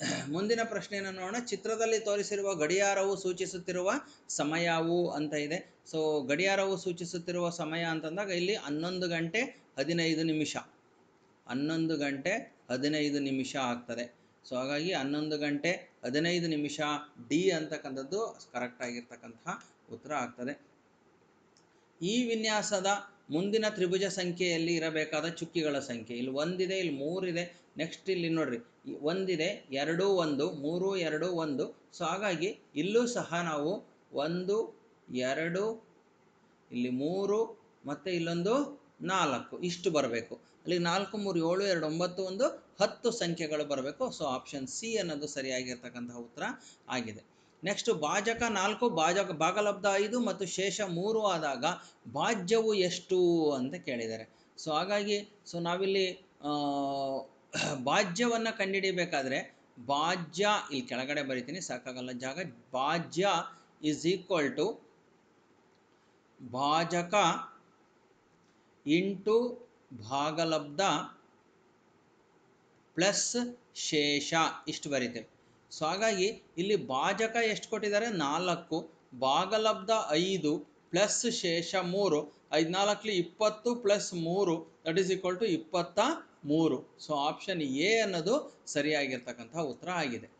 ಮುಂದಿನ ಪ್ರಶ್ನೆಯನ್ನು ನೋಡೋಣ. ಚಿತ್ರದಲ್ಲಿ ತೋರಿಸಿರುವ ಗಡಿಯಾರವು ಸೂಚಿಸುತ್ತಿರುವ ಸಮಯವು ಅಂತ ಇದೆ. ಸೊ ಗಡಿಯಾರವು ಸೂಚಿಸುತ್ತಿರುವ ಸಮಯ ಅಂತಂದಾಗ ಇಲ್ಲಿ ಹನ್ನೊಂದು ಗಂಟೆ ಹದಿನೈದು ನಿಮಿಷ. ಹನ್ನೊಂದು ಗಂಟೆ ಹದಿನೈದು ನಿಮಿಷ ಆಗ್ತದೆ. ಸೊ ಹಾಗಾಗಿ ಹನ್ನೊಂದು ಗಂಟೆ ಹದಿನೈದು ನಿಮಿಷ ಡಿ ಅಂತಕ್ಕಂಥದ್ದು ಕರೆಕ್ಟ್ ಆಗಿರ್ತಕ್ಕಂತಹ ಉತ್ತರ ಆಗ್ತದೆ. ಈ ವಿನ್ಯಾಸದ ಮುಂದಿನ ತ್ರಿಭುಜ ಸಂಖ್ಯೆಯಲ್ಲಿ ಇರಬೇಕಾದ ಚುಕ್ಕಿಗಳ ಸಂಖ್ಯೆ. ಇಲ್ಲಿ ಒಂದಿದೆ, ಇಲ್ಲಿ ಮೂರಿದೆ. ನೆಕ್ಸ್ಟ್ ಇಲ್ಲಿ ನೋಡ್ರಿ. ಒಂದಿದೆ, ಎರಡು ಒಂದು, ಮೂರು ಎರಡು ಒಂದು. ಸೊ ಹಾಗಾಗಿ ಇಲ್ಲೂ ಸಹ ನಾವು ಒಂದು, ಎರಡು, ಇಲ್ಲಿ ಮೂರು, ಮತ್ತು ಇಲ್ಲೊಂದು ನಾಲ್ಕು. ಇಷ್ಟು ಬರಬೇಕು. ಅಲ್ಲಿ ನಾಲ್ಕು, ಮೂರು, ಏಳು, ಎರಡು, ಒಂಬತ್ತು, ಒಂದು, ಹತ್ತು ಸಂಖ್ಯೆಗಳು ಬರಬೇಕು. ಸೊ ಆಪ್ಷನ್ ಸಿ ಅನ್ನೋದು ಸರಿಯಾಗಿರ್ತಕ್ಕಂತಹ ಉತ್ತರ ಆಗಿದೆ. ನೆಕ್ಸ್ಟ್ ಭಾಜಕ ನಾಲ್ಕು, ಭಾಜಕ ಭಾಗಲಬ್ಧ ಐದು ಮತ್ತು ಶೇಷ ಮೂರು ಆದಾಗ ಭಾಜ್ಯವು ಎಷ್ಟು ಅಂತ ಕೇಳಿದ್ದಾರೆ. ಸೊ ಹಾಗಾಗಿ ಸೊ ನಾವಿಲ್ಲಿ ಭಾಜ್ಯವನ್ನು ಕಂಡುಹಿಡಿಯಬೇಕಾದ್ರೆ ಭಾಜ್ಯ ಇಲ್ಲಿ ಕೆಳಗಡೆ ಬರಿತೀನಿ, ಸಾಕಾಗಲ್ಲ ಜಾಗ. ಭಾಜ್ಯ ಇಸ್ ಈಕ್ವಲ್ ಟು ಭಾಜಕ ಇಂಟು ಭಾಗಲಬ್ಧ ಪ್ಲಸ್ ಶೇಷ. ಇಷ್ಟು ಬರಿತೇವೆ. ಸೊ ಹಾಗಾಗಿ ಇಲ್ಲಿ ಭಾಜಕ ಎಷ್ಟು ಕೊಟ್ಟಿದ್ದಾರೆ? ನಾಲ್ಕು. ಭಾಗಲಬ್ಧ ಐದು ಪ್ಲಸ್ ಶೇಷ ಮೂರು. ಐದ್ನಾಲ್ಕಲಿ ಇಪ್ಪತ್ತು ಪ್ಲಸ್ ಮೂರು. ದಟ್ ಈಸ್ ಈಕ್ವಲ್ ಟು ಇಪ್ಪತ್ತ ಮೂರು. ಸೊ ಆಪ್ಷನ್ ಎ ಅನ್ನೋದು ಸರಿಯಾಗಿರ್ತಕ್ಕಂಥ ಉತ್ತರ ಆಗಿದೆ.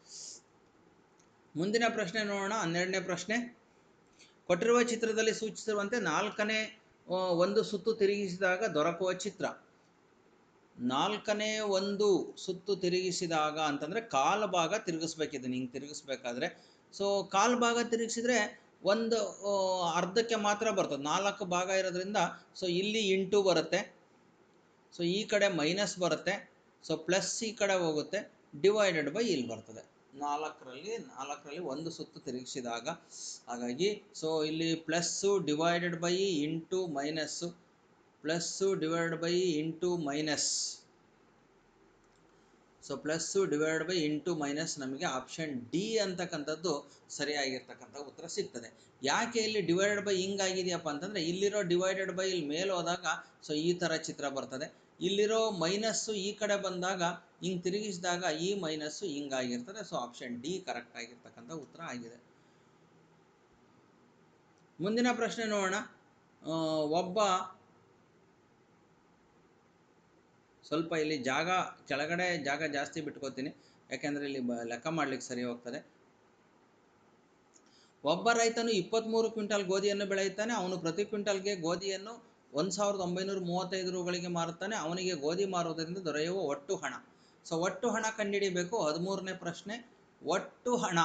ಮುಂದಿನ ಪ್ರಶ್ನೆ ನೋಡೋಣ. ಹನ್ನೆರಡನೇ ಪ್ರಶ್ನೆ. ಕೊಟ್ಟಿರುವ ಚಿತ್ರದಲ್ಲಿ ಸೂಚಿಸಿರುವಂತೆ ನಾಲ್ಕನೇ ಒಂದು ಸುತ್ತು ತಿರುಗಿಸಿದಾಗ ದೊರಕುವ ಚಿತ್ರ. ನಾಲ್ಕನೇ ಒಂದು ಸುತ್ತು ತಿರುಗಿಸಿದಾಗ ಅಂತಂದರೆ ಕಾಲು ಭಾಗ ತಿರುಗಿಸ್ಬೇಕಿದೆ. ಹಿಂಗೆ ತಿರುಗಿಸ್ಬೇಕಾದ್ರೆ. ಸೊ ಕಾಲು ಭಾಗ ತಿರುಗಿಸಿದ್ರೆ ಒಂದು ಅರ್ಧಕ್ಕೆ ಮಾತ್ರ ಬರ್ತದೆ. ನಾಲ್ಕು ಭಾಗ ಇರೋದ್ರಿಂದ ಸೊ ಇಲ್ಲಿ ಇಂಟು ಬರುತ್ತೆ. ಸೊ ಈ ಕಡೆ ಮೈನಸ್ ಬರುತ್ತೆ. ಸೊ ಪ್ಲಸ್ ಈ ಕಡೆ ಹೋಗುತ್ತೆ. ಡಿವೈಡೆಡ್ ಬೈ ಇಲ್ಲಿ ಬರ್ತದೆ. ನಾಲ್ಕರಲ್ಲಿ ನಾಲ್ಕರಲ್ಲಿ ಒಂದು ಸುತ್ತು ತಿರುಗಿಸಿದಾಗ ಹಾಗಾಗಿ ಸೊ ಇಲ್ಲಿ plus divided by into minus plus divided by into minus so plus divide by into minus ನಮಗೆ ಆಪ್ಷನ್ ಡಿ ಅಂತಕ್ಕಂಥದ್ದು ಸರಿಯಾಗಿರ್ತಕ್ಕಂಥ ಉತ್ತರ ಸಿಗ್ತದೆ. ಯಾಕೆ ಇಲ್ಲಿ ಡಿವೈಡೆಡ್ ಬೈ ಹಿಂಗಾಗಿದೆಯಪ್ಪ ಅಂತಂದರೆ ಇಲ್ಲಿರೋ ಡಿವೈಡೆಡ್ ಬೈ ಇಲ್ಲಿ ಮೇಲೆ ಹೋದಾಗ ಸೊ ಈ ಥರ ಚಿತ್ರ ಬರ್ತದೆ. ಇಲ್ಲಿರೋ ಮೈನಸ್ಸು ಈ ಕಡೆ ಬಂದಾಗ ಹಿಂಗೆ ತಿರುಗಿಸಿದಾಗ ಈ ಮೈನಸ್ಸು ಹಿಂಗಾಗಿರ್ತದೆ ಸೊ ಆಪ್ಷನ್ ಡಿ ಕರೆಕ್ಟ್ ಆಗಿರ್ತಕ್ಕಂಥ ಉತ್ತರ ಆಗಿದೆ. ಮುಂದಿನ ಪ್ರಶ್ನೆ ನೋಡೋಣ. ಒಬ್ಬ ಸ್ವಲ್ಪ ಇಲ್ಲಿ ಜಾಗ, ಕೆಳಗಡೆ ಜಾಗ ಜಾಸ್ತಿ ಬಿಟ್ಕೋತೀನಿ. ಯಾಕೆಂದರೆ ಇಲ್ಲಿ ಲೆಕ್ಕ ಮಾಡ್ಲಿಕ್ಕೆ ಸರಿ ಹೋಗ್ತದೆ. ಒಬ್ಬ ರೈತನು ಇಪ್ಪತ್ತ್ಮೂರು ಕ್ವಿಂಟಲ್ ಗೋಧಿಯನ್ನು ಬೆಳೆಯುತ್ತಾನೆ. ಅವನು ಪ್ರತಿ ಕ್ವಿಂಟಲ್ಗೆ ಗೋಧಿಯನ್ನು ಒಂದು ಸಾವಿರದ ಒಂಬೈನೂರ ಮೂವತ್ತೈದು ರೂಗಳಿಗೆ ಮಾರುತ್ತಾನೆ. ಅವನಿಗೆ ಗೋಧಿ ಮಾರುವುದರಿಂದ ದೊರೆಯುವ ಒಟ್ಟು ಹಣ. ಸೊ, ಒಟ್ಟು ಹಣ ಕಂಡುಹಿಡಿಬೇಕು? ಹದಿಮೂರನೇ ಪ್ರಶ್ನೆ. ಒಟ್ಟು ಹಣ.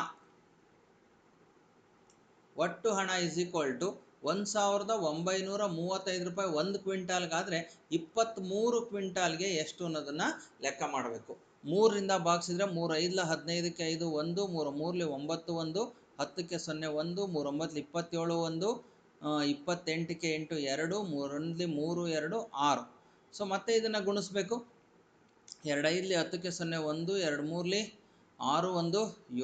ಒಟ್ಟು ಹಣ ಇಸ್ ಈಕ್ವಲ್ ಟು ಒಂದು ಸಾವಿರದ ಒಂಬೈನೂರ ಮೂವತ್ತೈದು ರೂಪಾಯಿ ಒಂದು ಕ್ವಿಂಟಾಲ್ಗಾದರೆ ಇಪ್ಪತ್ತ್ಮೂರು ಕ್ವಿಂಟಾಲ್ಗೆ ಎಷ್ಟು ಅನ್ನೋದನ್ನು ಲೆಕ್ಕ ಮಾಡಬೇಕು. ಮೂರರಿಂದ ಭಾಗಿಸಿದ್ರೆ ಮೂರು ಐದಲ ಹದಿನೈದಕ್ಕೆ ಐದು ಒಂದು, ಮೂರು ಮೂರಲಿ ಒಂಬತ್ತು ಒಂದು, ಹತ್ತಕ್ಕೆ ಸೊನ್ನೆ ಒಂದು, ಮೂರು ಒಂಬತ್ತು ಇಪ್ಪತ್ತೇಳು ಒಂದು ಇಪ್ಪತ್ತೆಂಟಕ್ಕೆ ಎಂಟು ಎರಡು, ಮೂರೊಂದಲಿ ಮೂರು ಎರಡು ಆರು. ಸೊ ಮತ್ತೆ ಇದನ್ನು ಗುಣಿಸ್ಬೇಕು. ಎರಡೈದಲಿ ಹತ್ತಕ್ಕೆ ಸೊನ್ನೆ ಒಂದು, ಎರಡು ಮೂರಲಿ ಆರು ಒಂದು,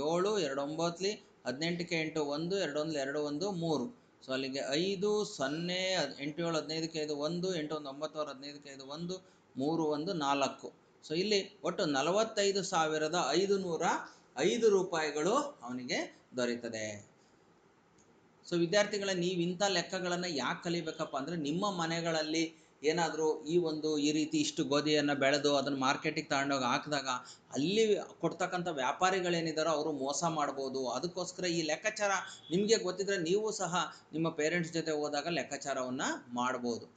ಏಳು, ಎರಡು ಒಂಬತ್ತಲಿ ಹದಿನೆಂಟಕ್ಕೆ ಎಂಟು ಒಂದು ಎರಡು ಒಂದಲಿ ಎರಡು ಒಂದು ಮೂರು. ಸೊ ಅಲ್ಲಿಗೆ ಐದು, ಸೊನ್ನೆ ಎಂಟು, ಏಳು, ಹದಿನೈದಕ್ಕೆ ಐದು ಒಂದು, ಎಂಟು, ಒಂದು, ಒಂಬತ್ತು, ಆರು, ಹದಿನೈದಕ್ಕೆ ಐದು ಒಂದು, ಮೂರು, ಒಂದು, ನಾಲ್ಕು. ಸೊ ಇಲ್ಲಿ ಒಟ್ಟು ನಲವತ್ತೈದು ಸಾವಿರದ ಐದು ನೂರ ಐದು ರೂಪಾಯಿಗಳು ಅವನಿಗೆ ದೊರೆಯುತ್ತದೆ. ಸೊ ವಿದ್ಯಾರ್ಥಿಗಳ ನೀವು ಇಂಥ ಲೆಕ್ಕಗಳನ್ನು ಯಾಕೆ ಕಲಿಬೇಕಪ್ಪ ಅಂದರೆ ನಿಮ್ಮ ಮನೆಗಳಲ್ಲಿ ಏನಾದರೂ ಈ ಒಂದು, ಈ ರೀತಿ ಇಷ್ಟು ಗೋಧಿಯನ್ನು ಬೆಳೆದು ಅದನ್ನು ಮಾರ್ಕೆಟಿಗೆ ತಗೊಂಡೋಗಿ ಹಾಕಿದಾಗ ಅಲ್ಲಿ ಕೊಡ್ತಕ್ಕಂಥ ವ್ಯಾಪಾರಿಗಳೇನಿದ್ದಾರೋ ಅವರು ಮೋಸ ಮಾಡ್ಬೋದು. ಅದಕ್ಕೋಸ್ಕರ ಈ ಲೆಕ್ಕಾಚಾರ ನಿಮಗೆ ಗೊತ್ತಿದ್ರೆ ನೀವು ಸಹ ನಿಮ್ಮ ಪೇರೆಂಟ್ಸ್ ಜೊತೆ ಹೋದಾಗ ಲೆಕ್ಕಾಚಾರವನ್ನು ಮಾಡ್ಬೋದು.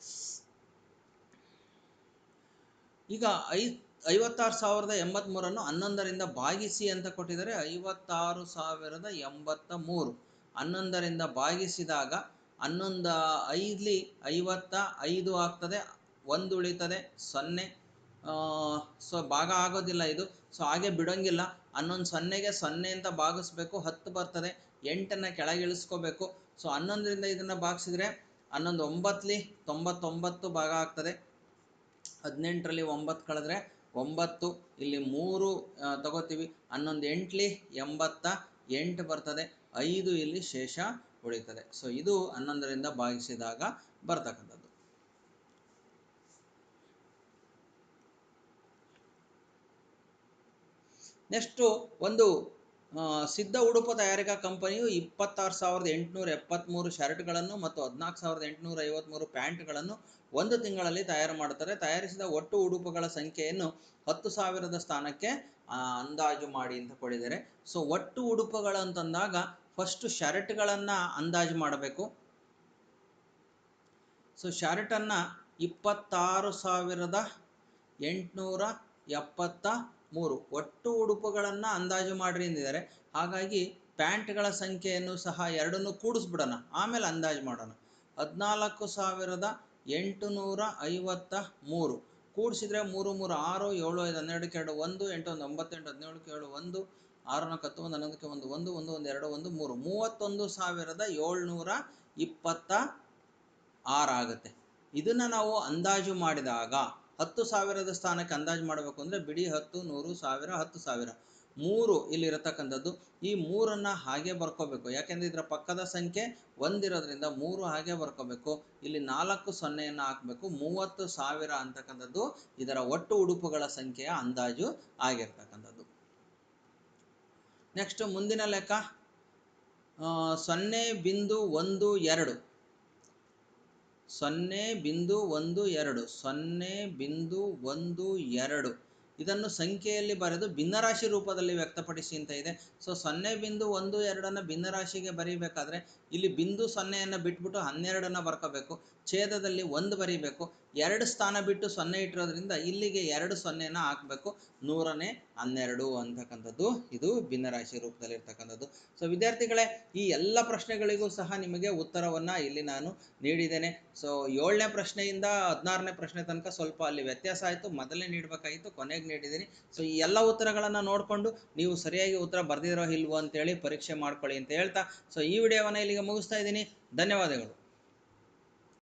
ಈಗ ಐ, ಐವತ್ತಾರು ಸಾವಿರದ ಎಂಬತ್ತ್ಮೂರನ್ನು ಹನ್ನೊಂದರಿಂದ ಭಾಗಿಸಿ ಅಂತ ಕೊಟ್ಟಿದ್ದಾರೆ. ಐವತ್ತಾರು ಸಾವಿರದ ಎಂಬತ್ತ ಮೂರು ಹನ್ನೊಂದರಿಂದ ಭಾಗಿಸಿದಾಗ ಹನ್ನೊಂದು ಐದಲಿ ಐವತ್ತ ಐದು ಆಗ್ತದೆ, ಒಂದು ಉಳಿತದೆ, ಸೊನ್ನೆ. ಸೊ ಭಾಗ ಆಗೋದಿಲ್ಲ ಇದು. ಸೊ ಹಾಗೆ ಬಿಡೋಂಗಿಲ್ಲ. ಹನ್ನೊಂದು ಸೊನ್ನೆಗೆ ಸೊನ್ನೆ ಅಂತ ಭಾಗಿಸ್ಬೇಕು, ಹತ್ತು ಬರ್ತದೆ, ಎಂಟನ್ನು ಕೆಳಗಿಳಿಸ್ಕೋಬೇಕು ಸೊ ಹನ್ನೊಂದರಿಂದ ಇದನ್ನು ಭಾಗಿಸಿದ್ರೆ ಹನ್ನೊಂದು ಒಂಬತ್ತಲಿ ತೊಂಬತ್ತೊಂಬತ್ತು ಭಾಗ ಆಗ್ತದೆ. ಹದಿನೆಂಟರಲ್ಲಿ ಒಂಬತ್ತು ಕಳೆದ್ರೆ ಒಂಬತ್ತು, ಇಲ್ಲಿ ಮೂರು ತಗೋತೀವಿ. ಹನ್ನೊಂದು ಎಂಟ್ಲಿ ಎಂಬತ್ತ ಎಂಟು ಬರ್ತದೆ. ಐದು ಇಲ್ಲಿ ಶೇಷ ಉಳಿತದೆ ಸೊ ಇದು ಹನ್ನೊಂದರಿಂದ ಭಾಗಿಸಿದಾಗ ಬರ್ತಕ್ಕಂಥದ್ದು. ನೆಕ್ಸ್ಟು ಒಂದು ಸಿದ್ಧ ಉಡುಪು ತಯಾರಿಕಾ ಕಂಪನಿಯು ಇಪ್ಪತ್ತಾರು ಸಾವಿರದ ಎಂಟುನೂರ ಎಪ್ಪತ್ತ್ಮೂರು ಶರ್ಟ್ಗಳನ್ನು ಮತ್ತು ಹದಿನಾಲ್ಕು ಸಾವಿರದ ಎಂಟುನೂರ ಐವತ್ತ್ಮೂರು ಪ್ಯಾಂಟ್ಗಳನ್ನು ಒಂದು ತಿಂಗಳಲ್ಲಿ ತಯಾರು ಮಾಡುತ್ತಾರೆ. ತಯಾರಿಸಿದ ಒಟ್ಟು ಉಡುಪುಗಳ ಸಂಖ್ಯೆಯನ್ನು ಹತ್ತು ಸಾವಿರದ ಸ್ಥಾನಕ್ಕೆ ಅಂದಾಜು ಮಾಡಿ ಅಂತ ಕೊಡಿದರೆ ಸೊ ಒಟ್ಟು ಉಡುಪುಗಳು ಅಂತಂದಾಗ ಫಸ್ಟು ಶರ್ಟ್ಗಳನ್ನು ಅಂದಾಜು ಮಾಡಬೇಕು. ಸೊ ಶರ್ಟನ್ನು ಇಪ್ಪತ್ತಾರು ಸಾವಿರದ ಎಂಟುನೂರ ಎಪ್ಪತ್ತ ಮೂರು ಒಟ್ಟು ಉಡುಪುಗಳನ್ನು ಅಂದಾಜು ಮಾಡ್ರಿ ಎಂದಿದ್ದಾರೆ. ಹಾಗಾಗಿ ಪ್ಯಾಂಟ್ಗಳ ಸಂಖ್ಯೆಯನ್ನು ಸಹ ಎರಡನ್ನು ಕೂಡಿಸ್ಬಿಡೋಣ. ಆಮೇಲೆ ಅಂದಾಜು ಮಾಡೋಣ. ಹದಿನಾಲ್ಕು ಸಾವಿರದ ಎಂಟುನೂರ ಐವತ್ತ ಮೂರು ಕೂಡಿಸಿದ್ರೆ ಮೂರು ಮೂರು ಆರು ಏಳು ಐದು ಹನ್ನೆರಡು ಎರಡು ಒಂದು ಎಂಟು ಒಂದು ಒಂಬತ್ತು ಎಂಟು ಹದಿನೇಳಕ್ಕೆ ಏಳು ಒಂದು ಆರು ನಾಲ್ಕು ಹತ್ತು ಒಂದು ಹನ್ನೊಂದಕ್ಕೆ ಒಂದು ಒಂದು ಒಂದು ಒಂದು ಎರಡು, ಒಂದು, ಮೂರು. ಮೂವತ್ತೊಂದು ಸಾವಿರದ ಏಳ್ನೂರ ಇಪ್ಪತ್ತ ಆರಾಗುತ್ತೆ ಇದನ್ನು ನಾವು ಅಂದಾಜು ಮಾಡಿದಾಗ ಹತ್ತು ಸಾವಿರದ ಸ್ಥಾನಕ್ಕೆ ಅಂದಾಜು ಮಾಡಬೇಕು ಅಂದರೆ ಬಿಡಿ ಹತ್ತು, ನೂರು, ಸಾವಿರ, ಹತ್ತು ಸಾವಿರ. ಮೂರು ಇಲ್ಲಿರತಕ್ಕಂಥದ್ದು ಈ ಮೂರನ್ನು ಹಾಗೆ ಬರ್ಕೋಬೇಕು. ಯಾಕೆಂದರೆ ಇದರ ಪಕ್ಕದ ಸಂಖ್ಯೆ ಒಂದಿರೋದ್ರಿಂದ ಮೂರು ಹಾಗೆ ಬರ್ಕೋಬೇಕು. ಇಲ್ಲಿ ನಾಲ್ಕು ಸೊನ್ನೆಯನ್ನು ಹಾಕಬೇಕು. ಮೂವತ್ತು ಸಾವಿರ ಅಂತಕ್ಕಂಥದ್ದು ಇದರ ಒಟ್ಟು ಉಡುಪುಗಳ ಸಂಖ್ಯೆಯ ಅಂದಾಜು ಆಗಿರ್ತಕ್ಕಂಥದ್ದು. ನೆಕ್ಸ್ಟ್ ಮುಂದಿನ ಲೆಕ್ಕ ಸೊನ್ನೆ ಬಿಂದು ಒಂದು ಎರಡು. ಸೊನ್ನೆ ಬಿಂದು ಒಂದು ಎರಡು, ಸೊನ್ನೆ ಬಿಂದು ಒಂದು ಎರಡು. ಇದನ್ನು ಸಂಖ್ಯೆಯಲ್ಲಿ ಬರೆದು ಭಿನ್ನರಾಶಿ ರೂಪದಲ್ಲಿ ವ್ಯಕ್ತಪಡಿಸಿ ಅಂತ ಇದೆ. ಸೊ ಸೊನ್ನೆ ಬಿಂದು ಒಂದು ಎರಡನ್ನು ಭಿನ್ನರಾಶಿಗೆ ಬರೀಬೇಕಾದ್ರೆ ಇಲ್ಲಿ ಬಿಂದು ಸೊನ್ನೆಯನ್ನು ಬಿಟ್ಬಿಟ್ಟು ಹನ್ನೆರಡನ್ನು ಬರ್ಕೋಬೇಕು. ಛೇದದಲ್ಲಿ ಒಂದು ಬರೀಬೇಕು. ಎರಡು ಸ್ಥಾನ ಬಿಟ್ಟು ಸೊನ್ನೆ ಇಟ್ಟಿರೋದ್ರಿಂದ ಇಲ್ಲಿಗೆ ಎರಡು ಸೊನ್ನೆನ ಹಾಕಬೇಕು. ನೂರನೇ ಹನ್ನೆರಡು ಅಂತಕ್ಕಂಥದ್ದು ಇದು ಭಿನ್ನರಾಶಿ ರೂಪದಲ್ಲಿ ಇರ್ತಕ್ಕಂಥದ್ದು ಸೊ ವಿದ್ಯಾರ್ಥಿಗಳೇ, ಈ ಎಲ್ಲ ಪ್ರಶ್ನೆಗಳಿಗೂ ಸಹ ನಿಮಗೆ ಉತ್ತರವನ್ನು ಇಲ್ಲಿ ನಾನು ನೀಡಿದ್ದೇನೆ. ಸೊ ಏಳನೇ ಪ್ರಶ್ನೆಯಿಂದ ಹದಿನಾರನೇ ಪ್ರಶ್ನೆ ತನಕ ಸ್ವಲ್ಪ ಅಲ್ಲಿ ವ್ಯತ್ಯಾಸ ಆಯಿತು. ಮೊದಲೇ ನೀಡಬೇಕಾಗಿತ್ತು, ಕೊನೆಗೆ ನೀಡಿದ್ದೀನಿ. ಸೊ ಈ ಎಲ್ಲ ಉತ್ತರಗಳನ್ನು ನೋಡಿಕೊಂಡು ನೀವು ಸರಿಯಾಗಿ ಉತ್ತರ ಬರೆದಿರೋ ಇಲ್ವೋ ಅಂತೇಳಿ ಪರೀಕ್ಷೆ ಮಾಡ್ಕೊಳ್ಳಿ ಅಂತ ಹೇಳ್ತಾ. ಸೊ ಈ ವಿಡಿಯೋವನ್ನು ಇಲ್ಲಿಗೆ ಮುಗಿಸ್ತಾ ಇದ್ದೀನಿ. ಧನ್ಯವಾದಗಳು.